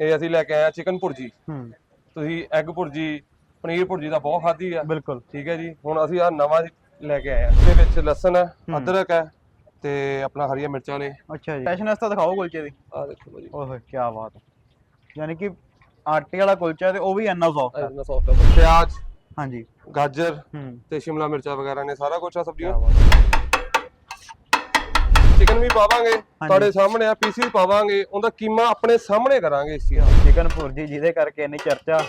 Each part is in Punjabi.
ਇਹ ਅਸੀਂ ਲੈ ਕੇ ਆਏ ਆ ਚਿਕਨ ਭੁਰਜੀ। ਹੂੰ। ਤੁਸੀਂ ਐਗ ਭੁਰਜੀ ਪਨੀਰ ਭੁਰਜੀ ਦਾ ਬਹੁਤ ਖਾਧੀ ਆ। ਬਿਲਕੁਲ। ਠੀਕ ਹੈ ਜੀ ਹੁਣ ਅਸੀਂ ਆ ਨਵਾਂ ਲੈ ਕੇ ਆਏ ਆ। ਇਹਦੇ ਵਿੱਚ ਲਸਣ ਹੈ ਅਦਰਕ ਹੈ ਤੇ ਆਪਣਾ ਹਰੀਆਂ ਮਿਰਚਾਂ ਨੇ। ਅੱਛਾ ਜੀ। ਫੈਸ਼ਨ ਤਾਂ ਦਿਖਾਓ ਕੁਲਚੇ ਦੀ। ਆ ਦੇਖੋ ਭਾਜੀ। ਓਏ ਕੀ ਬਾਤ ਹੈ। ਯਾਨੀ ਕਿ ਆਟੇ ਵਾਲਾ ਕੁਲਚਾ ਤੇ ਉਹ ਵੀ ਇੰਨਾ ਸੌਫਟ ਹੈ। ਇੰਨਾ ਸੌਫਟ ਹੈ। ਪਿਆਜ਼ ਹਾਂਜੀ। ਗਾਜਰ ਹੂੰ। ਤੇ ਸ਼ਿਮਲਾ ਮਿਰਚਾਂ ਵਗੈਰਾ ਨੇ ਸਾਰਾ ਕੁਝ ਆ ਕੀ ਸਬਜ਼ੀਆਂ ਚਿਕਨ ਵੀ ਪਾਵਾਂਗੇ ਤੁਹਾਡੇ ਸਾਹਮਣੇ ਆ ਪੀਸੀ ਵੀ ਪਾਵਾਂਗੇ ਉਹਦਾ ਕੀਮਾ ਆਪਣੇ ਸਾਹਮਣੇ ਕਰਾਂਗੇ ਇਸ ਚੀਜ਼ ਦਾ ਚਿਕਨ ਭੁਰਜੀ ਜਿਹਦੇ ਕਰਕੇ ਇੰਨੀ ਚਰਚਾ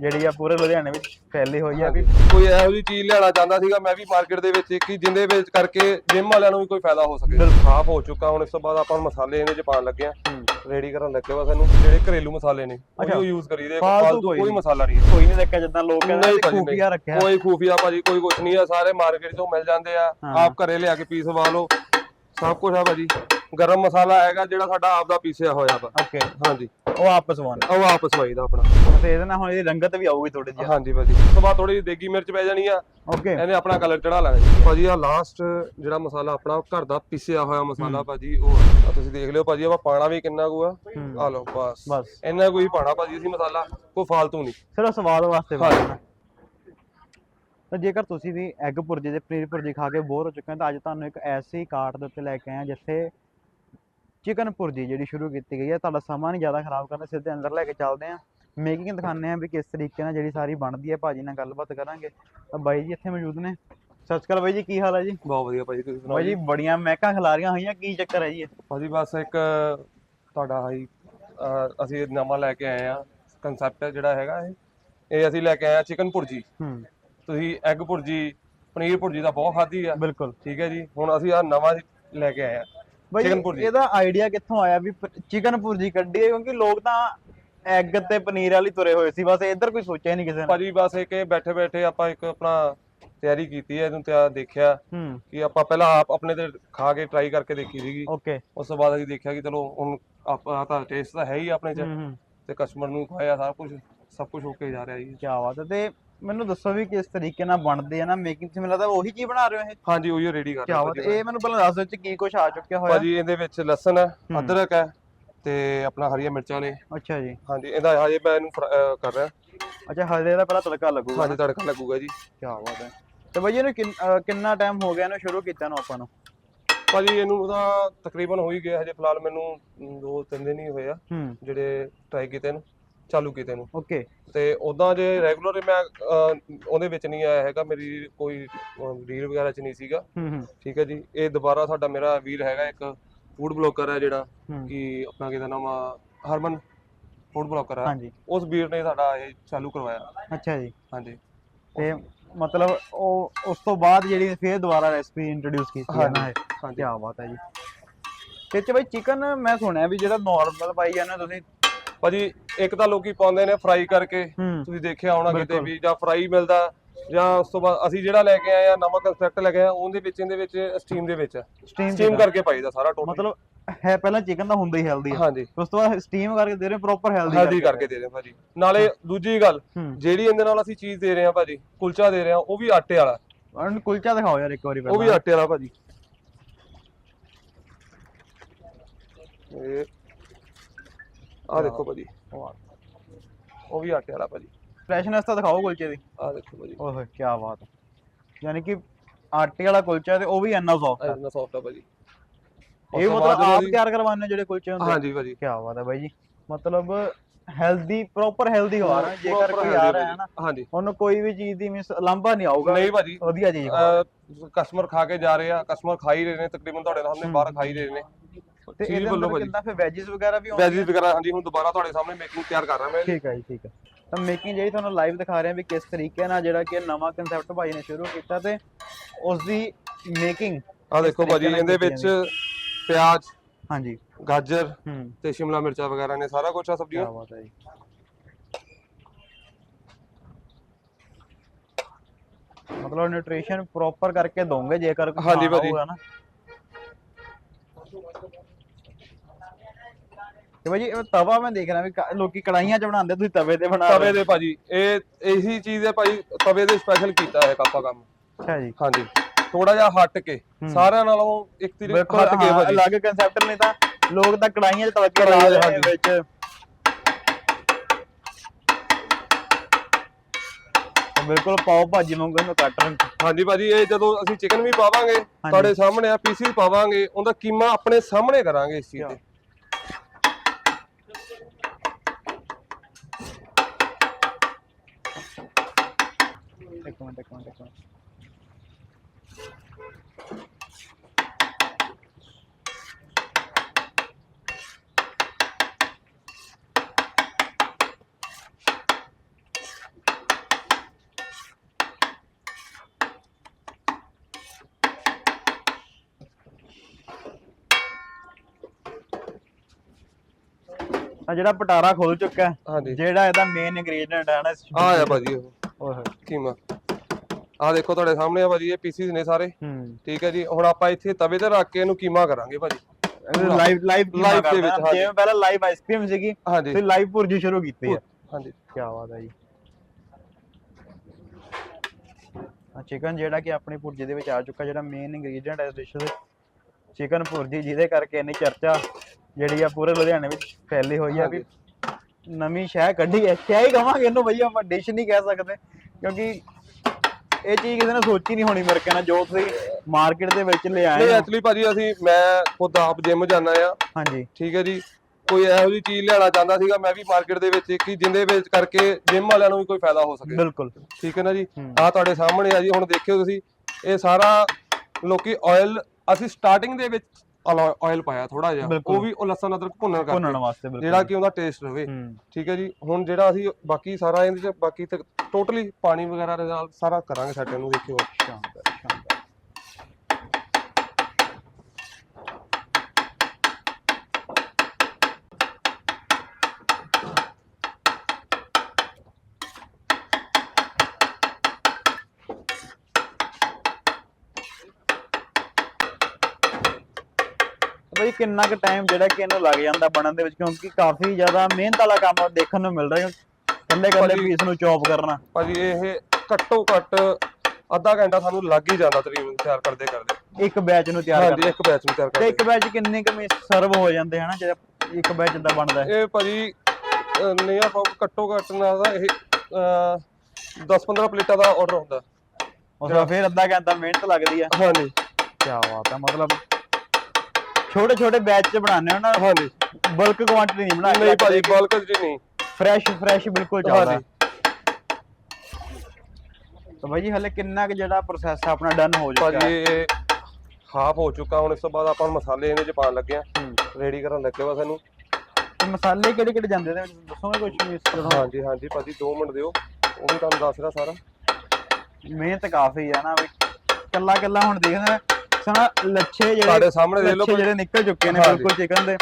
ਜਿਹੜੀ ਆ ਪੂਰੇ ਲੁਧਿਆਣੇ ਵਿੱਚ ਫੈਲੀ ਹੋਈ ਆ ਵੀ ਕੋਈ ਇਹੋ ਜਿਹੀ ਚੀਜ਼ ਲੈਣਾ ਚਾਹੁੰਦਾ ਸੀਗਾ ਮੈਂ ਵੀ ਮਾਰਕੀਟ ਦੇ ਵਿੱਚ ਕਿ ਜਿੰਦੇ ਵਿੱਚ ਕਰਕੇ ਜਿਮ ਵਾਲਿਆਂ ਨੂੰ ਵੀ ਕੋਈ ਫਾਇਦਾ ਹੋ ਸਕੇ ਸਾਫ਼ ਹੋ ਚੁੱਕਾ ਹੁਣ ਇਸ ਤੋਂ ਬਾਅਦ ਆਪਾਂ ਮਸਾਲੇ ਇਹਦੇ ਚ ਪਾਉਣ ਲੱਗੇ ਆ ਰੈਡੀ ਕਰਨ ਲੱਗੇ ਵਾ ਸਾਨੂੰ ਜਿਹੜੇ ਘਰੇਲੂ ਮਸਾਲੇ ਨੇ। ਉਹ ਯੂਜ਼ ਕਰੀਦੇ ਫਾਲਤੂ ਕੋਈ। ਮਸਾਲਾ ਨਹੀਂ। ਕੋਈ ਨਹੀਂ ਦੇਖਿਆ ਜਿੱਦਾਂ ਲੋਕ ਕਹਿੰਦੇ ਖੂਫੀਆ। ਰੱਖਿਆ ਕੋਈ ਖੂਫੀਆ ਭਾਜੀ ਕੋਈ ਕੁਛ ਨਹੀਂ ਆ ਸਾਰੇ ਮਾਰਕੀਟ ਚੋਂ ਮਿਲ ਜਾਂਦੇ ਆ। ਆਪ ਘਰੇ ਲਿਆ ਕੇ ਪੀਸ ਵਾ ਲਓ ਸਭ ਕੁਝ ਆ ਭਾਜੀ। ਗਰਮ ਮਸਾਲਾ ਹੈਗਾ ਜਿਹੜਾ ਸਾਡਾ ਆਪ ਦਾ ਪੀਸਿਆ ਹੋਇਆ ਵਾ। ਓਕੇ ਹਾਂਜੀ। ਉਹ ਆਪਸ ਵਾਨ ਉਹ ਆਪਸ ਵਾਈ ਦਾ ਆਪਣਾ। ਤੇ ਇਹਦੇ ਨਾਲ ਹੁਣ ਇਹਦੀ ਰੰਗਤ ਵੀ ਆਊਗੀ ਥੋੜੀ ਜਿਹੀ। ਹਾਂਜੀ ਭਾਜੀ। ਉਸ ਤੋਂ ਬਾਅਦ ਥੋੜੀ ਦੇਗੀ ਮਿਰਚ ਪੈ ਜਾਣੀ ਆ। ਓਕੇ ਇਹਨੇ ਆਪਣਾ ਕਲਰ ਚੜਾ ਲੈਣਾ ਜੀ। ਭਾਜੀ ਆ ਲਾਸਟ ਜਿਹੜਾ ਮਸਾਲਾ ਆਪਣਾ ਘਰ ਦਾ ਪੀਸਿਆ ਹੋਇਆ ਮਸਾਲਾ ਭਾਜੀ ਉਹ ਤੁਸੀਂ ਦੇਖ ਲਿਓ ਭਾਜੀ ਆਪਾਂ ਪਾਣਾ ਵੀ ਕਿੰਨਾ ਕੁ ਆ। ਆ ਲਓ ਬਸ। ਬਸ। ਇੰਨਾ ਕੋਈ ਪਾਣਾ ਭਾਜੀ ਅਸੀਂ ਮਸਾਲਾ ਕੋਈ ਫਾਲਤੂ ਨਹੀਂ। ਸਿਰਫ ਸਵਾਦ ਵਾਸਤੇ ਹਾਂਜੀ। ਤਾਂ ਜੇਕਰ ਤੁਸੀਂ ਵੀ ਐਗ ਭੁਰਜੀ ਤੇ ਪਨੀਰ ਭੁਰਜੀ ਖਾ ਕੇ ਬੋਰ ਹੋ ਚੁੱਕੇ ਹੋ ਤਾਂ ਅੱਜ ਤੁਹਾਨੂੰ ਇੱਕ ਐਸੀ ਕਾਰਟ ਦੇ ਉੱਤੇ ਲੈ ਕੇ ਹਾਂ ਜਿੱਥੇ ਚਿਕਨ ਭੁਰਜੀ ਜਿਹੜੀ ਸ਼ੁਰੂ ਕੀਤੀ ਗਈ ਹੈ। ਤੁਹਾਡਾ ਸਮਾਂ ਨਹੀਂ ਜ਼ਿਆਦਾ ਖਰਾਬ ਕਰਨਾ ਸਿੱਧੇ ਅੰਦਰ ਲੈ ਕੇ ਚੱਲਦੇ ਹਾਂ। ਮੇਕਿੰਗ ਦਿਖਾਉਂਦੇ ਹਾਂ ਵੀ ਕਿਸ ਤਰੀਕੇ ਨਾਲ ਜਿਹੜੀ ਸਾਰੀ ਬਣਦੀ ਹੈ। ਭਾਜੀ ਨਾਲ ਗੱਲਬਾਤ ਕਰਾਂਗੇ। ਤਾਂ ਬਾਈ ਜੀ ਇੱਥੇ ਮੌਜੂਦ ਨੇ। ਸਤਿ ਸ਼੍ਰੀ ਅਕਾਲ ਬਾਈ ਜੀ ਕੀ ਹਾਲ ਹੈ ਜੀ? ਬਹੁਤ ਵਧੀਆ ਭਾਜੀ ਤੁਸੀਂ ਸੁਣਾਓ ਬਾਈ ਜੀ ਬੜੀਆਂ ਮਹਿਕਾਂ ਖਿਲਾਰੀਆਂ ਹੋਈਆਂ ਕੀ ਚੱਕਰ ਹੈ ਜੀ? ਭਾਜੀ ਬਸ ਇੱਕ ਤੁਹਾਡਾ ਹਾਈ ਅਸੀਂ ਨਵਾਂ ਲੈ ਕੇ ਆਏ ਆ ਕਨਸੈਪਟ ਜਿਹੜਾ ਹੈਗਾ ਇਹ। ਇਹ ਅਸੀਂ ਲੈ ਕੇ ਆਏ ਆ ਚਿਕਨ ਭੁਰਜੀ। ਹੂੰ। ਤੁਸੀਂ ਐਗ ਭੁਰਜੀ ਪਨੀਰ ਭੁਰਜੀ ਦਾ ਬਹੁਤ ਖਾਧੀ ਆ। ਬਿਲਕੁਲ। ਠੀਕ ਹੈ ਜੀ ਹੁਣ ਅਸੀਂ ਆ ਨਵਾਂ ਲੈ ਕੇ ਆਏ ਆ। ਬਾਈ Chicken ਭੁਰਜੀ। ਇਹਦਾ ਆਈਡੀਆ ਕਿੱਥੋਂ ਆਇਆ ਵੀ ਚਿਕਨ ਭੁਰਜੀ ਕੱਢੀ ਹੈ ਕਿਉਂਕਿ ਲੋਕ ਤਾਂ ਐਗ ਤੇ ਪਨੀਰ ਵਾਲੀ ਤੁਰੇ ਹੋਏ ਸੀ ਬਸ ਇੱਧਰ ਕੋਈ ਸੋਚਿਆ ਹੀ ਨਹੀਂ ਕਿਸੇ ਨੇ। ਭਾਜੀ ਬਸ ਇਹ ਕਿ ਬੈਠੇ ਬੈਠੇ ਆਪਾਂ ਇੱਕ ਆਪਣਾ ਤਿਆਰੀ ਕੀਤੀ ਹੈ ਇਹਨੂੰ ਤਿਆਰ ਦੇਖਿਆ। ਹੂੰ। ਕਿ ਆਪਾਂ ਪਹਿਲਾਂ ਆਪ ਆਪਣੇ ਤੇ ਖਾ ਕੇ ਟਰਾਈ ਕਰਕੇ ਦੇਖੀ ਸੀਗੀ। ਓਕੇ ਉਸ ਤੋਂ ਬਾਅਦ ਅਸੀਂ ਦੇਖਿਆ ਕਿ ਚਲੋ ਹੁਣ ਆਪਾਂ ਤਾਂ ਟੇਸਟ ਤਾਂ ਹੈ ਹੀ ਆਪਣੇ ਚ। ਤੇ ਕਸਟਮਰ ਨੂੰ ਖਵਾਇਆ ਸਾਰਾ ਕੁਝ ਸਭ ਕੁਝ ਹੋ ਕੇ ਜਾ ਰਿਹਾ ਜੀ। ਕੀ ਬਾਤ ਹੈ ਤੇ ਮੈਨੂੰ ਦੱਸੋ ਵੀ ਕਿਸ ਤਰੀਕੇ ਨਾਲ ਬਣਦੇ ਆ ਨਾ ਮੇਕਿੰਗ ਚ ਮੈਨੂੰ ਲੱਗਦਾ ਉਹੀ ਚੀਜ਼ ਬਣਾ ਰਹੇ ਹੋ ਇਹ? ਹਾਂਜੀ ਉਹੀ ਰੈਡੀ ਕਰ ਕੀ ਰਹੇ ਬਾਤ ਇਹ ਮੈਨੂੰ ਪਹਿਲਾਂ ਦੱਸ ਦਿਓ ਚ ਕੀ ਕੁਝ ਆ ਚੁੱਕਿਆ ਹੋਇਆ। ਭਾਜੀ ਇਹਦੇ ਵਿੱਚ ਲਸਣ ਹੈ। ਅਦਰਕ ਹੈ ਤੇ ਆਪਣਾ ਹਰੀਆਂ ਮਿਰਚਾਂ ਨੇ। ਅੱਛਾ ਜੀ। ਹਾਂਜੀ ਇਹਦਾ ਹਜੇ ਮੈਂ ਇਹਨੂੰ ਫਰਾ- ਅਹ ਕਰ ਰਿਹਾ। ਅੱਛਾ ਹਲਦੇ ਦਾ ਪਹਿਲਾਂ ਤੜਕਾ ਲੱਗੂਗਾ ਹਾਂਜੀ ਤੜਕਾ ਲੱਗੂਗਾ ਜੀ। ਕੀ ਬਾਤ ਹੈ। ਤੇ ਬਾਈ ਇਹਨੂੰ ਕਿੰਨ- ਅਹ ਕਿੰਨਾ ਟਾਈਮ ਹੋ ਗਿਆ ਇਹਨੂੰ ਸ਼ੁਰੂ ਕੀਤਾ ਨੂੰ ਆਪਾਂ ਨੂੰ? ਭਾਜੀ ਇਹਨੂੰ ਤਾਂ ਤਕਰੀਬਨ ਹੋ ਹੀ ਗਿਆ ਹਜੇ ਫਿਲਹਾਲ ਮੈਨੂੰ ਮ, ਦੋ ਤਿੰਨ ਦਿਨ ਹੀ ਹੋਏ ਆ ਹੂੰ। ਜਿਹੜੇ ਟਰਾਈ ਕੀਤੇ ਨੂੰ ਚਾਲੂ ਕੀਤੇ ਨੂੰ। ਓਕੇ ਤੇ ਉਦਾਂ ਜੇ ਰੈਗੂਲਰ ਮੈਂ ਅਹ, ਉਹਦੇ ਵਿੱਚ ਨਹੀਂ ਆਇਆ ਹੈਗਾ ਮੇਰੀ ਕੋਈ ਰੀਲ ਵਗੈਰਾ ਚ ਨਹੀਂ ਸੀਗਾ। ਹੂੰ ਹੂੰ। ਠੀਕ ਹੈ ਜੀ। ਇਹ ਦੁਬਾਰਾ ਸਾਡਾ ਮੇਰਾ ਵੀਰ ਹੈਗਾ ਇੱਕ ਫੂਡ ਬਲੌਗਰ ਹੈ ਜਿਹੜਾ ਹੂੰ। ਕਿ ਆਪਣਾ ਕਿਹਦਾ ਨਾਮ ਆ ਹਰਮਨ ਫੂਡ ਬਲੌਗਰ ਹੈ ਹਾਂਜੀ। ਉਸ ਵੀਰ ਨੇ ਸਾਡਾ ਇਹ ਚਾਲੂ ਕਰਵਾਇਆ। ਅੱਛਾ ਜੀ। ਹਾਂਜੀ। ਤੇ ਮਤਲਬ ਉਹ ਉਸ ਤੋਂ ਬਾਅਦ ਜਿਹੜੀ ਫੇਰ ਦੁਬਾਰਾ ਰੈਸਪੀ ਇੰਟਰੋਡਿਊਸ ਕੀਤੀ ਹੈ ਨਾ ਇਹ। ਹਾਂਜੀ। ਕੀ ਬਾਤ ਹੈ ਜੀ। ਤੇ ਚ ਬਈ ਚਿਕਨ ਮੈਂ ਸੁਣਿਆ ਵੀ ਜਿਹੜਾ ਨਾਰਮਲ ਪਾਈ ਜਾਂਦੇ ਹੋ ਤੁਸੀਂ। ਭਾਜੀ ਇੱਕ ਤਾਂ ਲੋਕੀ ਪਾਉਂਦੇ ਨੇ ਫਰਾਈ ਕਰਕੇ ਤੁਸੀਂ ਦੇਖਿਆ ਹੋਣਾ ਕਿਤੇ। ਵੀ ਜਾਂ ਫਰਾਈ ਮਿਲਦਾ ਜਾਂ ਉਸ ਤੋਂ ਬਾਅਦ ਅਸੀਂ ਜਿਹੜਾ ਲੈ ਕੇ ਆਏ ਆ ਨਵਾਂ ਕਨਸੈਪਟ ਲੈ ਕੇ ਆਏ ਆ ਉਹਦੇ ਵਿੱਚ ਇਹਦੇ ਵਿੱਚ ਸਟੀਮ ਦੇ ਵਿੱਚ। ਸਟੀਮ ਕਰਕੇ ਪਾਈਦਾ ਸਾਰਾ ਟੋਟਲ ਮਤਲਬ ਹੈ ਪਹਿਲਾਂ ਚਿਕਨ ਤਾਂ ਹੁੰਦਾ ਹੀ ਹੈਲਦੀ ਹਾਂਜੀ। ਉਸ ਤੋਂ ਬਾਅਦ ਸਟੀਮ ਕਰਕੇ ਦੇ ਰਹੇ ਪ੍ਰੋਪਰ ਹੈਲਦੀ ਹੈਲਦੀ ਕਰਕੇ। ਦੇ ਰਹੇ ਭਾਜੀ। ਨਾਲੇ ਦੂਜੀ ਗੱਲ ਜਿਹੜੀ ਇਹਦੇ ਨਾਲ ਅਸੀਂ ਚੀਜ਼ ਦੇ ਰਹੇ ਆ ਭਾਜੀ ਕੁਲਚਾ ਦੇ ਰਹੇ ਆ ਉਹ ਵੀ ਆਟੇ ਵਾਲਾ। ਅਰਨ ਕੁਲਚਾ ਦਿਖਾਓ ਯਾਰ ਇੱਕ ਵਾਰੀ ਉਹ ਵੀ ਆਟੇ ਵਾਲਾ ਭਾਜੀ। ਇਹ ਆ ਦੇਖੋ ਭਾਜੀ। ਉਹ ਵੀ ਆਟੇ ਵਾਲਾ ਭਾਜੀ। ਫਰੈਸ਼ਨੈਸ ਤਾਂ ਦਿਖਾਓ ਕੁਲਚੇ ਦੀ। ਆ ਦੇਖੋ ਭਾਜੀ। ਓਏ ਕੀ ਬਾਤ ਹੈ। ਯਾਨੀ ਕਿ ਆਟੇ ਵਾਲਾ ਕੁਲਚਾ ਤੇ ਉਹ ਵੀ ਇੰਨਾ ਸੌਫਟ ਹੈ। ਇੰਨਾ ਸੌਫਟ ਆ ਭਾਜੀ। ਇਹ ਮਤਲਬ ਆਪ ਤਿਆਰ ਕਰਵਾਉਂਦੇ ਜਿਹੜੇ ਕੁਲਚੇ ਹੁੰਦੇ? ਹਾਂਜੀ ਭਾਜੀ। ਕੀ ਬਾਤ ਹੈ ਬਾਈ ਜੀ। ਮਤਲਬ ਹੈਲਦੀ ਪ੍ਰੋਪਰ ਹੈਲਦੀ ਹੋ ਰਿਹਾ ਜੇਕਰ ਕੋਈ ਆ ਆ ਰਿਹਾ ਹੈ ਨਾ ਹਾਂਜੀ। ਉਹਨੂੰ ਕੋਈ ਵੀ ਚੀਜ਼ ਦੀ ਮਿਸ ਲਾਂਭਾ ਨਹੀਂ ਆਊਗਾ। ਨਹੀਂ ਭਾਜੀ। ਵਧੀਆ ਚੀਜ਼। ਕਸਟਮਰ ਖਾ ਕੇ ਜਾ ਰਹੇ ਆ। ਕਸਟਮਰ ਖਾ ਹੀ ਰਹੇ ਨੇ ਤਕਰੀਬਨ ਤੁਹਾਡੇ ਸਾਹਮਣੇ ਬਾਹਰ ਖਾ ਹੀ ਰਹੇ ਨੇ। ਤੇ ਇਹਦੇ ਵੱਲੋਂ ਅੰਦਰ ਕਿੰਨਾ ਫਿਰ ਵੈਜੀਸ ਵਗੈਰਾ ਵੀ ਆਉਂਦੇ ਵੈਜੀਸ ਵਗੈਰਾ ਹਾਂਜੀ ਹੁਣ ਦੁਬਾਰਾ ਤੁਹਾਡੇ ਸਾਹਮਣੇ ਮੇਕਿੰਗ ਤਿਆਰ ਕਰ ਰਿਹਾ ਮੈਂ। ਠੀਕ ਹੈ ਜੀ ਠੀਕ ਹੈ ਤਾਂ ਮੇਕਿੰਗ ਜਿਹੜੀ ਤੁਹਾਨੂੰ ਲਾਈਵ ਦਿਖਾ ਰਹੇ ਹਾਂ ਵੀ ਕਿਸ ਤਰੀਕੇ ਨਾਲ ਜਿਹੜਾ ਕਿ ਨਵਾਂ ਕਨਸੈਪਟ ਭਾਈ ਨੇ ਸ਼ੁਰੂ ਕੀਤਾ ਤੇ ਉਸ ਦੀ ਮੇਕਿੰਗ ਆ ਦੇਖੋ ਭਾਜੀ ਇਹਦੇ ਵਿੱਚ ਪਿਆਜ਼ ਹਾਂਜੀ। ਗਾਜਰ ਹੂੰ। ਤੇ ਸ਼ਿਮਲਾ ਮਿਰਚਾਂ ਵਗੈਰਾ ਨੇ ਸਾਰਾ ਕੁਝ ਆ ਕੀ ਸਬਜ਼ੀਆਂ ਬਾਤ ਹੈ ਜੀ। ਮਤਲਬ ਨਿਊਟ੍ਰੀਸ਼ਨ ਪ੍ਰੋਪਰ ਕਰਕੇ ਦੋਗੇ ਜੇਕਰ ਕੋਈ ਹਾਂਜੀ ਭਾਜੀ। ਤੇ ਭਾਜੀ ਇਹ ਤਵਾ ਮੈਂ ਦੇਖ ਰਿਹਾ ਵੀ ਲੋਕੀ ਕੜਾਈਆਂ ਚ ਬਣਾਉਂਦੇ ਤੁਸੀਂ ਤਵੇ ਤੇ ਬਣਾ ਤਵੇ ਦੇ ਭਾਜੀ ਇਹ ਇਹੀ ਚੀਜ਼ ਹੈ ਭਾਜੀ ਤਵੇ ਦੇ ਸਪੈਸ਼ਲ ਕੀਤਾ ਹੈ ਕਾਪਾ ਕੰਮ। ਅੱਛਾ ਜੀ। ਹਾਂਜੀ। ਥੋੜਾ ਜਿਹਾ ਹਟ ਕੇ ਸਾਰਿਆਂ ਨਾਲੋਂ ਇੱਕ ਤਰੀਕੇ ਬਿਲਕੁਲ ਹਟ ਕੇ ਹਾਂ, ਭਾਜੀ। ਅਲੱਗ ਕਨਸੈਪਟ ਨੇ ਤਾਂ ਲੋਕ ਤਾਂ ਕੜਾਈਆਂ ਚ ਤਵੱਕੇ ਲਾ ਕੜਾਹੀਆਂ ਚ, ਹਾਂਜੀ। ਵਿੱਚ। ਬਿਲਕੁਲ ਪਾਓ ਭਾਜੀ ਵਾਂਗੂ ਇਹਨੂੰ ਕੱਟ ਰਹੇ ਹਾਂਜੀ ਭਾਜੀ ਇਹ ਜਦੋਂ ਅਸੀਂ ਚਿਕਨ ਵੀ ਪਾਵਾਂਗੇ ਤੁਹਾਡੇ ਸਾਹਮਣੇ ਆ ਪੀਸੀ ਪਾਵਾਂਗੇ ਉਹਦਾ ਕੀਮਾ ਆਪਣੇ ਸਾਹਮਣੇ ਕਰਾਂਗੇ ਇਸ ਚੀਜ਼ ਤੇ। ਇੱਕ ਮਿੰਟ ਇੱਕ ਮਿੰਟ ਇੱਕ ਮਿੰਟ ਆ ਜਿਹੜਾ ਪਟਾਰਾ ਖੁੱਲ ਚੁੱਕਾ ਹੈ ਹਾਂਜੀ। ਜਿਹੜਾ ਇਹਦਾ ਮੇਨ ਇੰਗਰੀਡੀਐਂਟ ਹੈ ਨਾ ਇਸ ਆ ਆ ਭਾਜੀ। ਉਹ ਓਏ ਹੋਏ। ਕੀਮਾ ਆ ਦੇਖੋ ਤੁਹਾਡੇ ਸਾਹਮਣੇ ਆ ਭਾਜੀ ਇਹ ਪੀਸਿਸ ਨੇ ਸਾਰੇ। ਹੂੰ। ਠੀਕ ਹੈ ਜੀ ਹੁਣ ਆਪਾਂ ਇੱਥੇ ਤਵੇ ਤੇ ਰੱਖ ਕੇ ਇਹਨੂੰ ਕੀਮਾ ਕਰਾਂਗੇ ਭਾਜੀ। ਲਾਈਵ ਲਾਈਵ Live ਦੇ ਵਿੱਚ, ਹਾਂਜੀ। ਜਿਵੇਂ ਪਹਿਲਾਂ ਲਾਈਵ ਆਈਸਕ੍ਰੀਮ ਸੀਗੀ ਹਾਂਜੀ। ਤੇ ਲਾਈਵ ਭੁਰਜੀ ਸ਼ੁਰੂ ਕੀਤੀ ਹੈ ਹਾਂਜੀ। ਕੀ ਬਾਤ ਹੈ ਜੀ। ਆ ਚਿਕਨ ਜਿਹੜਾ ਕਿ ਆਪਣੀ ਭੁਰਜੀ ਦੇ ਵਿੱਚ ਆ ਚੁੱਕਾ ਜਿਹੜਾ ਮੇਨ ਇੰਗਰੀਡੀਐਂਟ ਹੈ ਇਸ ਡਿਸ਼ ਦੇ। ਚਿਕਨ ਭੁਰਜੀ ਜਿਹਦੇ ਕਰਕੇ ਇੰਨੀ ਚਰਚਾ ਜਿਹੜੀ ਆ ਪੂਰੇ ਲੁਧਿਆਣੇ ਵਿੱਚ ਫੈਲੀ ਹੋਈ ਆ ਵੀ ਨਵੀਂ ਸ਼ੈ ਕੱਢੀ ਹੈ। ਸ਼ੈ ਹੀ ਕਵਾਂਗੇ ਇਹਨੂੰ ਬਈ ਆਪਾਂ ਡਿਸ਼ ਨਹੀਂ ਕਹਿ ਸਕਦੇ ਕਿਉਂਕਿ ਇਹ ਚੀਜ਼ ਕਿਸੇ ਨੇ ਸੋਚੀ ਨਹੀਂ ਹੋਣੀ ਮੇਰੇ ਕਹਿੰਦਾ ਜੋ ਤੁਸੀਂ ਮਾਰਕੀਟ ਦੇ ਵਿੱਚ ਲੈ ਆਏ ਨਹੀਂ ਹੋ। ਐਕਚੁਅਲੀ ਭਾਜੀ ਅਸੀਂ ਮੈਂ ਖੁਦ ਆਪ ਜਿਮ ਜਾਂਦਾ ਆ। ਹਾਂਜੀ। ਠੀਕ ਹੈ ਜੀ। ਕੋਈ ਇਹੋ ਜਿਹੀ ਚੀਜ਼ ਲੈਣਾ ਚਾਹੁੰਦਾ ਸੀਗਾ ਮੈਂ ਵੀ ਮਾਰਕੀਟ ਦੇ ਵਿੱਚ ਕਿ ਜਿੰਦੇ ਵਿੱਚ ਕਰਕੇ ਜਿਮ ਵਾਲਿਆਂ ਨੂੰ ਵੀ ਕੋਈ ਫਾਇਦਾ ਹੋ ਸਕੇ। ਬਿਲਕੁਲ। ਠੀਕ ਹੈ ਨਾ ਜੀ। ਆ ਤੁਹਾਡੇ ਸਾਹਮਣੇ ਆ ਜੀ ਹੁਣ ਦੇਖਿਓ ਤੁਸੀਂ ਇਹ ਸਾਰਾ ਲੋਕੀ ਆਇਲ ਅਸੀਂ ਸਟਾਰਟਿੰਗ ਦੇ ਵਿੱਚ ਆਇਲ ਪਾਇਆ ਥੋੜਾ ਜਿਹਾ ਬਿਲਕੁਲ। ਉਹ ਵੀ ਉਹ ਲਸਣ ਅਦਰਕ ਭੁੰਨਣ ਭੁੰਨਣ ਕਰਕੇ ਵਾਸਤੇ ਬਿਲਕੁਲ। ਜਿਹੜਾ ਕਿ ਉਹਦਾ ਟੇਸਟ ਰਵੇ ਹੂੰ। ਠੀਕ ਹੈ ਜੀ ਹੁਣ ਜਿਹੜਾ ਅਸੀਂ ਬਾਕੀ ਸਾਰਾ ਇਹਦੇ ਚ ਬਾਕੀ ਟੋਟਲੀ ਪਾਣੀ ਵਗੈਰਾ ਦੇ ਨਾਲ ਸਾਰਾ ਕਰਾਂਗੇ ਸੈਟ ਇਹਨੂੰ ਦੇਖਿਓ। ਸ਼ਾਨਦਾਰ ਬਈ ਕਿੰਨਾ ਕੁ ਟਾਈਮ ਜਿਹੜਾ ਕਿ ਇਹਨੂੰ ਲੱਗ ਜਾਂਦਾ ਬਣਨ ਦੇ ਵਿੱਚ ਕਿਉਂਕਿ ਕਾਫੀ ਜ਼ਿਆਦਾ ਮਿਹਨਤ ਵਾਲਾ ਕੰਮ ਦੇਖਣ ਨੂੰ ਮਿਲ ਰਿਹਾ ਕੱਲੇ ਕੱਲੇ ਪੀਸ ਨੂੰ ਚੌਪ ਕਰਨਾ। ਭਾਜੀ ਇਹ ਘੱਟੋ ਘੱਟ ਅੱਧਾ ਘੰਟਾ ਸਾਨੂੰ ਲੱਗ ਹੀ ਜਾਂਦਾ ਤਕਰੀਬਨ ਤਿਆਰ ਕਰਦੇ ਕਰਦੇ। ਇੱਕ ਬੈਚ ਨੂੰ ਤਿਆਰ ਕਰਨਾ। ਇੱਕ ਬੈਚ ਨੂੰ ਤਿਆਰ ਤੇ ਕਰਦੇ। ਇੱਕ ਬੈਚ ਕਿੰਨੇ ਕੁ ਸਰਵ ਹੋ ਜਾਂਦੇ ਹਨਾ ਜਿਹੜਾ ਇੱਕ ਬੈਚ ਦਾ ਬਣਦਾ ਇਹ ਭਾਜੀ ਨਹੀਂ ਆਪਾਂ ਘੱਟੋ ਘੱਟ ਨਾ ਦਾ ਇਹ 10 15 ਪਲੇਟਾਂ ਦਾ ਆਰਡਰ ਹੁੰਦਾ। ਉਸ ਫਿਰ ਅੱਧਾ ਘੰਟਾ ਮਿਹਨਤ ਲੱਗਦੀ ਹੈ। ਹਾਂਜੀ। ਕੀ ਬਾਤ ਹੈ ਮਤਲਬ ਛੋਟੇ ਛੋਟੇ ਬੈਚ ਚ ਬਣਾਉਂਦੇ ਹੋ ਨਾ। ਹਾਂਜੀ। ਬਲਕ ਕੁਆਂਟੀਟੀ ਨਹੀਂ ਬਣਾਉਂਦੇ ਨਹੀਂ ਭਾਜੀ ਬਲਕ ਜੀ ਨਹੀਂ। ਫਰੈਸ਼ ਫਰੈਸ਼ ਬਿਲਕੁਲ ਚੱਲਦਾ ਤਾਂ ਜੀ ਹਲੇ ਕਿੰਨਾ ਕੁ ਜਿਹੜਾ ਪ੍ਰੋਸੈਸ ਆਪਣਾ ਡਨ ਹੋ ਚੁੱਕਾ ਭਾਜੀ ਇਹ ਹਾਫ ਹੋ ਚੁੱਕਾ। ਹੁਣ ਇਸ ਤੋਂ ਬਾਅਦ ਆਪਾਂ ਮਸਾਲੇ ਇਹਦੇ ਚ ਪਾਉਣ ਲੱਗੇ ਆ। ਰੈਡੀ ਕਰਨ ਲੱਗੇ ਇਹਨੂੰ ਤੇ ਮਸਾਲੇ ਕਿਹੜੇ ਕਿਹੜੇ ਜਾਂਦੇ ਨੇ? ਦੱਸੋਗੇ ਕੁਝ ਵੀ ਇਸ ਤਰ੍ਹਾਂ? ਹਾਂਜੀ ਹਾਂਜੀ ਭਾਜੀ 2 ਮਿੰਟ ਦਿਓ। ਉਹ ਵੀ ਤੁਹਾਨੂੰ ਦੱਸ ਰਿਹਾ ਸਾਰਾ। ਮਿਹਨਤ ਕਾਫੀ ਹੈ ਨਾ ਵੀ ਕੱਲਾ ਕੱਲਾ ਹੁਣ ਦੇਖਣਾ ਸਣਾ ਲੱਛੇ ਜਿਹੜੇ ਤੁਹਾਡੇ ਸਾਹਮਣੇ ਦੇਖ ਲਓ ਲੱਛੇ ਜਿਹੜੇ ਨਿਕਲ ਚੁੱਕੇ ਨੇ। ਬਿਲਕੁਲ ਚਿਕਨ ਦੇ।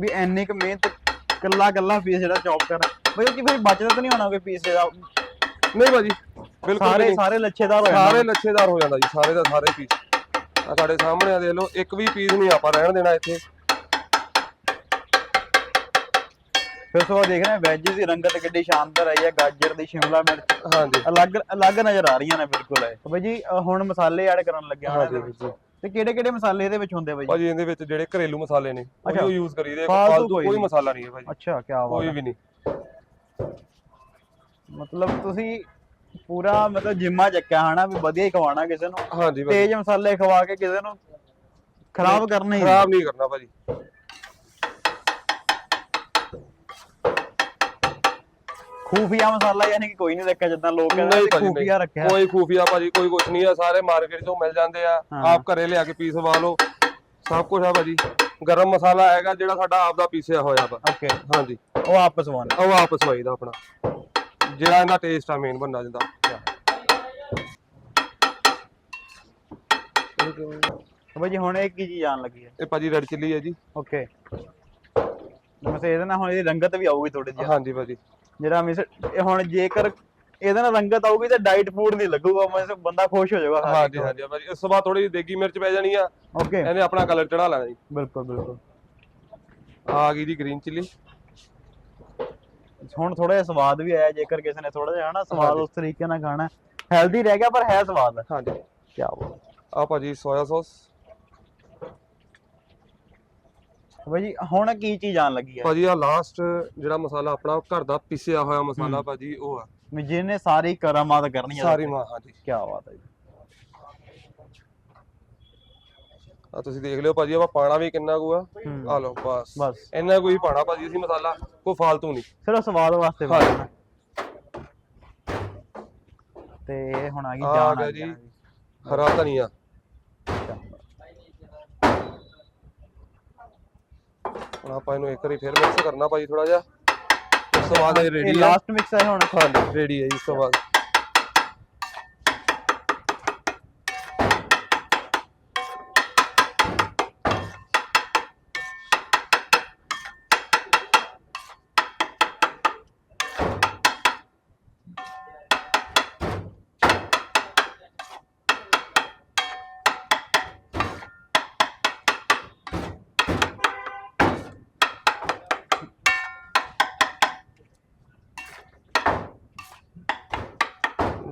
ਵੀ ਇੰਨੀ ਕੁ ਮਿਹਨਤ ਕੱਲਾ ਕੱਲਾ ਪੀਸ ਜਿਹੜਾ ਚੌਪ ਕਰਨਾ। ਬਈ ਕਿ ਫਿਰ ਬਚਦਾ ਤਾਂ ਨਹੀਂ ਹੋਣਾ ਕੋਈ ਪੀਸ ਜਿਹੜਾ ਨਹੀਂ ਭਾਜੀ ਬਿਲਕੁਲ ਸਾਰੇ। ਸਾਰੇ ਲੱਛੇਦਾਰ ਹੋ ਸਾਰੇ ਜਾਂਦੇ ਲੱਛੇਦਾਰ ਹੋ ਜਾਂਦਾ ਜੀ ਸਾਰੇ ਦਾ ਸਾਰੇ ਪੀਸ ਆ ਤੁਹਾਡੇ ਸਾਹਮਣੇ ਆ ਦੇਖ ਲਓ ਇੱਕ ਵੀ ਪੀਸ ਨਹੀਂ ਆਪਾਂ ਰਹਿਣ ਦੇਣਾ ਇੱਥੇ। ਫਿਰ ਸੋ ਦੇਖਣਾ ਵੈਜ ਦੀ ਰੰਗਤ ਕਿੱਡੀ ਸ਼ਾਨਦਾਰ ਆਈ ਹੈ ਗਾਜਰ ਦੀ ਸ਼ਿਮਲਾ ਮਿਰਚ। ਹਾਂਜੀ। ਅਲੱਗ ਅਲੱਗ ਨਜ਼ਰ ਆ ਰਹੀਆਂ ਨੇ ਬਿਲਕੁਲ। ਇਹ ਤਾਂ ਬਾਈ ਜੀ ਹੁਣ ਮਸਾਲੇ ਐਡ ਕਰਨ ਲੱਗੇ ਹਾਂ। ਜੀ ਤੇ ਕਿਹੜੇ ਕਿਹੜੇ ਮਸਾਲੇ ਇਹਦੇ ਵਿੱਚ ਹੁੰਦੇ ਬਾਈ? ਭਾਜੀ ਇਹਦੇ ਵਿੱਚ ਜਿਹੜੇ ਘਰੇਲੂ ਮਸਾਲੇ ਨੇ। ਉਹ ਯੂਜ਼ ਕਰੀਦੇ ਫਾਲਤੂ ਕੋਈ ਕੋਈ। ਮਸਾਲਾ ਨਹੀਂ ਹੈ ਭਾਜੀ ਅੱਛਾ ਕੀ ਕੋਈ ਬਾਤ ਵੀ ਨਹੀਂ ਮਤਲਬ ਤੁਸੀਂ ਪੂਰਾ ਮਤਲਬ ਜਿੰਮਾ ਚੱਕਿਆ ਹਨਾ ਵੀ ਵਧੀਆ ਹੀ ਖਵਾਣਾ ਕਿਸੇ ਨੂੰ ਹਾਂਜੀ ਤੇਜ਼ ਮਸਾਲੇ ਖਵਾ ਕੇ ਕਿਸੇ ਨੂੰ ਖਰਾਬ ਕਰਨਾ ਹੀ। ਖਰਾਬ ਨਹੀਂ ਕਰਨਾ ਭਾਜੀ ਖੂਫੀਆ ਮਸਾਲਾ ਯਾਨੀ ਕਿ ਕੋਈ ਨਹੀਂ ਰੱਖਿਆ ਜਿੱਦਾਂ ਲੋਕ ਕਹਿੰਦੇ ਨਹੀਂ ਭਾਜੀ ਖੂਫੀਆ ਨਹੀਂ ਰੱਖਿਆ। ਕੋਈ ਖੂਫੀਆ ਭਾਜੀ ਕੋਈ ਕੁਛ ਨਹੀਂ ਆ ਸਾਰੇ ਮਾਰਕੀਟ ਚੋਂ ਮਿਲ ਜਾਂਦੇ ਆ। ਆਪ ਘਰੇ ਲਿਆ ਕੇ ਪੀਸ ਵਾ ਲਓ। ਸਭ ਕੁਝ ਆ ਭਾਜੀ। ਗਰਮ ਮਸਾਲਾ ਹੈਗਾ ਜਿਹੜਾ ਸਾਡਾ ਆਪ ਦਾ ਪੀਸਿਆ ਹੋਇਆ ਵਾ। ਓਕੇ ਹਾਂਜੀ। ਉਹ ਆਪਸ ਵਾਨ ਉਹ ਆਪਸ ਵਾਈ ਦਾ ਆਪਣਾ। ਜਿਹੜਾ ਇਹਦਾ ਟੇਸਟ ਆ ਮੇਨ ਬੰਦਾ ਜਿੰਦਾ। ਬਾਈ ਜੀ ਹੁਣ ਇਹ ਕੀ ਚੀਜ਼ ਆਣ ਲੱਗੀ ਹੈ? ਇਹ ਭਾਜੀ ਰੈਡ ਚਿੱਲੀ ਹੈ ਜੀ। ਓਕੇ ਮਸੇ ਇਹਦੇ ਨਾਲ ਹੁਣ ਇਹਦੀ ਰੰਗਤ ਵੀ ਆਊਗੀ ਥੋੜੀ ਜਿਹੀ। ਹਾਂਜੀ ਭਾਜੀ। ਜਿਹੜਾ ਮਿਸ ਇਹ ਹੁਣ ਜੇਕਰ ਇਹਦੇ ਨਾਲ ਰੰਗਤ ਆਊਗੀ ਤਾਂ ਡਾਈਟ ਫੂਡ ਨਹੀਂ ਲੱਗੂਗਾ ਮਸੇ ਬੰਦਾ ਖੁਸ਼ ਹੋ ਜਾਊਗਾ ਖਾ ਕੇ। ਹਾਂਜੀ ਹਾਂਜੀ ਭਾਜੀ ਇਸ ਤੋਂ ਬਾਅਦ ਥੋੜੀ ਜਿਹੀ ਦੇਗੀ ਮਿਰਚ ਪੈ ਜਾਣੀ ਆ। ਓਕੇ ਇਹਨੇ ਆਪਣਾ ਕਲਰ ਚੜਾ ਲੈਣਾ ਜੀ। ਬਿਲਕੁਲ ਬਿਲਕੁਲ। ਆ ਗਈ ਜੀ ਗ੍ਰੀਨ ਚਿੱਲੀ ਹੁਣ ਥੋੜਾ ਜਿਹਾ ਸਵਾਦ ਵੀ ਆਇਆ ਜੇਕਰ ਕਿਸੇ ਨੇ ਥੋੜਾ ਜਿਹਾ ਹਨਾ ਸਵਾਦ ਹਾਂਜੀ। ਉਸ ਤਰੀਕੇ ਨਾਲ ਖਾਣਾ ਹੈਲਦੀ ਰਹਿ ਗਿਆ ਪਰ ਹੈ ਸਵਾਦ। ਹਾਂਜੀ। ਕੀ ਬਾਤ। ਆ ਭਾਜੀ ਸੋਇਆ ਸੌਸ ਭਾਜੀ ਹੁਣ ਕੀ ਚੀਜ਼ ਆਣ ਲੱਗੀ ਹੈ ਭਾਜੀ ਆ ਲਾਸਟ ਜਿਹੜਾ ਮਸਾਲਾ ਆਪਣਾ ਘਰ ਦਾ ਪਿਸਿਆ ਹੋਇਆ ਮਸਾਲਾ ਹੂੰ। ਭਾਜੀ ਉਹ ਆ। ਵੀ ਜਿਹਨੇ ਸਾਰੀ ਕਰਾਮਾਤ ਕਰਨੀ ਹੈ ਸਾਰੀ ਮਾਂ ਹਾਂਜੀ। ਕੀ ਬਾਤ ਹੈ ਜੀ। ਆ ਤੁਸੀਂ ਦੇਖ ਲਿਓ ਭਾਜੀ ਆਪਾਂ ਪਾਣਾ ਵੀ ਕਿੰਨਾ ਕੁ ਆ। ਹੂੰ। ਆ ਲਓ ਬਸ। ਬਸ। ਇੰਨਾ ਕੋਈ ਪਾਣਾ ਭਾਜੀ ਅਸੀਂ ਮਸਾਲਾ ਕੋਈ ਫਾਲਤੂ ਨਹੀਂ। ਸਿਰਫ ਸਵਾਦ ਵਾਸਤੇ। ਬਣਾਉਣਾ। ਤੇ ਇਹ ਹੁਣ ਆ ਗਈ ਆ ਜਾਨ ਗਿਆ ਆ ਜੀ। ਗਈ। ਹਰਾ ਧਨੀਆ। ਹੁਣ ਆਪਾਂ ਇਹਨੂੰ ਇੱਕ ਵਾਰੀ ਫਿਰ ਮਿਕਸ ਕਰਨਾ ਭਾਜੀ ਥੋੜਾ ਜਿਹਾ। ਉਸ ਤੋਂ ਬਾਅਦ ਇਹ ਰੈਡੀ ਲਾਸਟ ਮਿਕਸ ਹੈ ਹੁਣ। ਹਾਂਜੀ ਰੈਡੀ ਹੈ ਜੀ ਇਸ ਤੋਂ ਬਾਅਦ।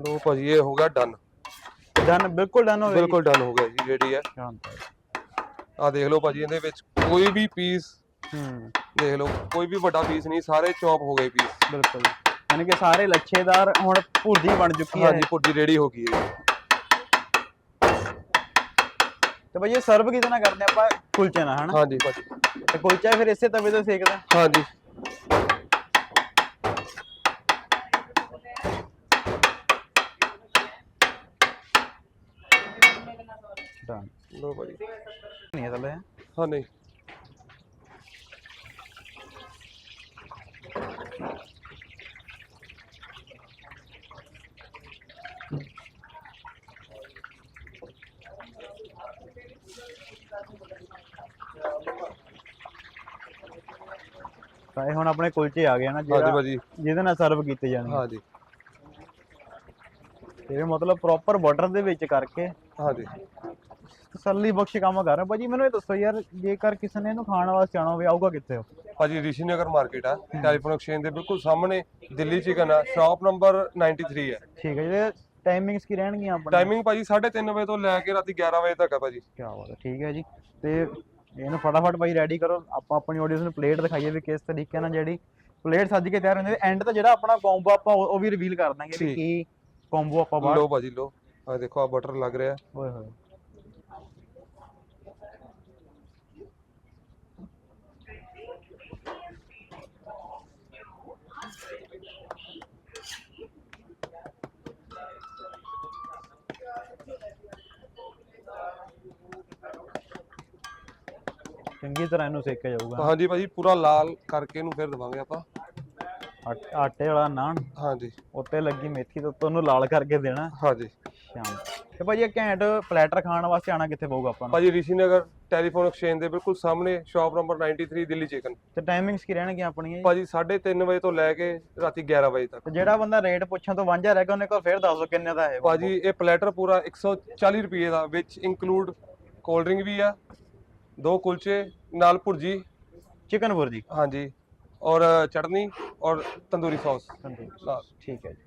ਲੋ ਭਾਜੀ ਇਹ ਹੋ ਗਿਆ ਡਨ ਡਨ ਬਿਲਕੁਲ ਡਨ ਹੋ ਗਿਆ ਬਿਲਕੁਲ ਡਨ ਹੋ ਗਿਆ ਜੀ ਰੈਡੀ ਹੈ। ਆ ਦੇਖ ਲਓ ਭਾਜੀ ਇਹਦੇ ਵਿੱਚ ਕੋਈ ਵੀ ਪੀਸ ਹੂੰ। ਦੇਖ ਲਓ ਕੋਈ ਵੀ ਵੱਡਾ ਪੀਸ ਨਹੀਂ ਸਾਰੇ ਚੌਪ ਹੋ ਗਏ ਪੀਸ ਬਿਲਕੁਲ। ਯਾਨੀ ਕਿ ਸਾਰੇ ਲੱਛੇਦਾਰ ਹੁਣ ਭੁਰਜੀ ਬਣ ਚੁੱਕੀ ਹੈ। ਹਾਂਜੀ ਪੁੱਜੀ ਰੈਡੀ ਹੋ ਗਈ ਹੈ। ਤੇ ਭਾਈ ਇਹ ਸਰਵ ਕਿਹਦੇ ਨਾਲ ਕਰਦੇ ਆਪਾਂ? ਕੁਲਚੇ ਨਾਲ ਹਨਾ? ਹਾਂਜੀ ਭਾਜੀ। ਤੇ ਕੁਲਚਾ ਫਿਰ ਇਸੇ ਤਵੇ ਤੇ ਸੇਕਦਾ ਹਾਂਜੀ। ਡਨ ਲੋ ਭਾਜੀ। ਨਹੀਂ ਹੈ ਥੱਲੇ ਹਾਂ ਨਹੀਂ। ਤਾਂ ਇਹ ਹੁਣ ਆਪਣੇ ਕੁਲਚੇ ਆ ਗਏ ਨਾ ਹਾਂਜੀ ਜਿਹੜਾ ਭਾਜੀ। ਜਿਹਦੇ ਨਾਲ ਸਰਵ ਕੀਤੇ ਜਾਣਗੇ ਹਾਂਜੀ। ਇਹ ਮਤਲਬ ਪ੍ਰੋਪਰ ਬਾਰਡਰ ਦੇ ਵਿੱਚ ਕਰਕੇ ਹਾਂਜੀ। ਤਸੱਲੀ ਬਖਸ਼ ਕੰਮ ਕਰ ਰਹੇ। ਹੋ। ਭਾਜੀ ਮੈਨੂੰ ਇਹ ਦੱਸੋ ਯਾਰ ਜੇਕਰ ਕਿਸੇ ਨੇ ਇਹਨੂੰ ਖਾਣ ਵਾਸਤੇ ਆਣਾ ਹੋਵੇ ਆਊਗਾ ਕਿੱਥੇ ਉਹ? ਭਾਜੀ ਰਿਸ਼ੀ ਨਗਰ ਮਾਰਕੀਟ ਆ ਟੈਲੀਫੋਨ ਐਕਸਚੇਂਜ ਦੇ ਬਿਲਕੁਲ ਸਾਹਮਣੇ ਦਿੱਲੀ ਚਿਕਨ ਆ ਸ਼ਾਪ ਨੰਬਰ 93 ਹੈ ਠੀਕ ਹੈ ਜੀ ਟਾਈਮਿੰਗਸ ਕੀ ਰਹਿਣਗੀਆਂ ਆਪਣੇ ਟਾਈਮਿੰਗ ਭਾਜੀ 3:30 ਵਜੇ ਤੋਂ ਲੈ ਕੇ ਰਾਤੀ 11 ਵਜੇ ਤੱਕ ਆ ਭਾਜੀ। ਕੀ ਬਾਤ ਹੈ ਠੀਕ ਹੈ ਜੀ। ਤੇ ਇਹਨੂੰ ਫਟਾਫਟ ਭਾਈ ਰੈਡੀ ਕਰੋ ਆਪਾਂ ਆਪਣੀ ਆਡੀਅנס ਨੂੰ ਪਲੇਟ ਦਿਖਾਈਏ ਵੀ ਕਿਸ ਤਰੀਕੇ ਨਾਲ ਜਿਹੜੀ ਪਲੇਟ ਸੱਜ ਕੇ ਤਿਆਰ ਹੁੰਦੀ ਹੈ ਐਂਡ ਤੇ ਜਿਹੜਾ ਆਪਣਾ ਕੰਬੋ ਆਪਾਂ ਉਹ ਉਹ ਵੀ ਰਿਵੀਲ ਕਰ ਦਾਂਗੇ ਵੀ ਠੀਕ। ਕੀ ਕੰਬੋ ਆਪਾਂ ਬਾਹਰ ਲੋ ਭਾਜੀ ਲੋ ਆ ਦੇਖੋ ਆ ਬਟਰ ਲੱਗ ਰਿਹਾ। ਓਏ ਹੋਏ। ਚੰਗੀ ਤਰ੍ਹਾਂ ਇਹਨੂੰ ਸੇਕਿਆ ਜਾਊਗਾ। ਹਾਂਜੀ ਭਾਜੀ ਪੂਰਾ ਲਾਲ ਕਰਕੇ ਇਹਨੂੰ ਫਿਰ ਦਵਾਂਗੇ ਆਪਾਂ। ਆਟ- ਆਟੇ ਵਾਲਾ ਨਾਨ। ਹਾਂਜੀ। ਉੱਤੇ ਲੱਗੀ ਮੇਥੀ ਤੇ ਉੱਤੋਂ ਉਹਨੂੰ ਲਾਲ ਕਰਕੇ ਦੇਣਾ। ਹਾਂਜੀ। ਸ਼ਾਮ। ਤੇ ਭਾਜੀ ਇਹ ਘੈਂਟ ਪਲੈਟਰ ਖਾਣ ਵਾਸਤੇ ਆਣਾ ਕਿੱਥੇ ਪਊਗਾ ਆਪਾਂ ਨੂੰ? ਭਾਜੀ ਰਿਸ਼ੀ ਨਗਰ ਟੈਲੀਫੋਨ ਐਕਸਚੇਂਜ ਦੇ ਬਿਲਕੁਲ ਸਾਹਮਣੇ ਸ਼ਾਪ ਨੰਬਰ 93 ਦਿੱਲੀ ਚਿਕਨ ਤੇ ਟਾਈਮਿੰਗਸ ਕੀ ਰਹਿਣਗੀਆਂ ਆਪਣੀਆਂ ਜੀ? ਭਾਜੀ 3:30 ਵਜੇ ਤੋਂ ਲੈ ਕੇ ਰਾਤੀ 11 ਵਜੇ ਤੱਕ। ਤੇ ਜਿਹੜਾ ਬੰਦਾ ਰੇਟ ਪੁੱਛਣ ਤੋਂ ਵਾਂਝਾ ਰਹਿ ਗਿਆ ਉਹਨੇ ਕੋਲ ਫੇਰ ਦੱਸ ਦੋ ਕਿੰਨੇ ਦਾ ਹੈ ਭਾਜੀ ਇਹ ਪਲੈਟਰ ਪੂਰਾ 140 ਰੁਪਏ ਦਾ ਵਿੱਚ ਇਨਕਲੂਡ ਕੋਲਡ ਡਰਿੰਕ ਵੀ ਆ ਦੋ ਕੁਲਚੇ ਨਾਲ ਭੁਰਜੀ। ਚਿਕਨ ਬੁਰਜੀ ਹਾਂਜੀ। ਔਰ ਚਟਨੀ ਔਰ ਤੰਦੂਰੀ ਸੌਸ। ਨਾਲ ਠੀਕ ਹੈ ਜੀ।